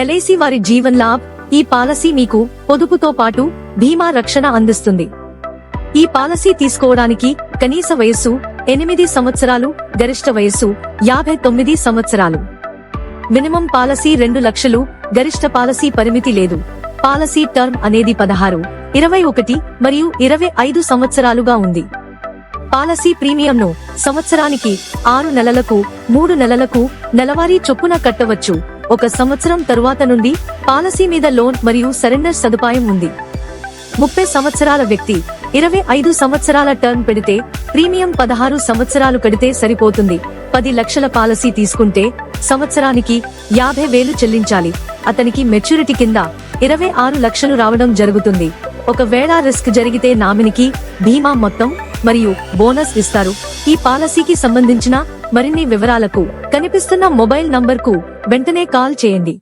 LIC వారి జీవన్ లాభ్ ఈ policy మీకు పొదుపుతో పాటు బీమా రక్షణ అందిస్తుంది. ఈ పాలసీ తీసుకోవడానికి కనీస వయస్సు ఎనిమిది సంవత్సరాలు గరిష్ట వయస్సు యాభై తొమ్మిది సంవత్సరాలు. మినిమం పాలసీ రెండు లక్షలు గరిష్ట పాలసీ పరిమితి లేదు. పాలసీ టర్మ్ అనేది పదహారు ఇరవై ఒకటి మరియు ఇరవై ఐదు సంవత్సరాలుగా ఉంది. పాలసీ ప్రీమియంను సంవత్సరానికి ఆరు నెలలకు మూడు నెలలకు నెలవారీ చొప్పున కట్టవచ్చు. ఒక సంవత్సరం తరువాత నుండి పాలసీ మీద లోన్ మరియు సరెండర్ సదుపాయం ఉంది. ముప్పై సంవత్సరాల వ్యక్తి ఇరవై ఐదు సంవత్సరాల టర్మ్ పెడితే ప్రీమియం పదహారు సంవత్సరాలు కడితే సరిపోతుంది. పది లక్షల పాలసీ తీసుకుంటే సంవత్సరానికి యాభై వేలు చెల్లించాలి. అతనికి మెచ్యూరిటీ కింద ఇరవై ఆరు లక్షలు రావడం జరుగుతుంది. ఒకవేళ రిస్క్ జరిగితే నామినికి బీమా మొత్తం మరియు బోనస్ ఇస్తారు. ఈ పాలసీకి సంబంధించిన మరిన్ని వివరాలకు కనిపిస్తున్న మొబైల్ నంబర్కు వెంటనే కాల్ చేయండి.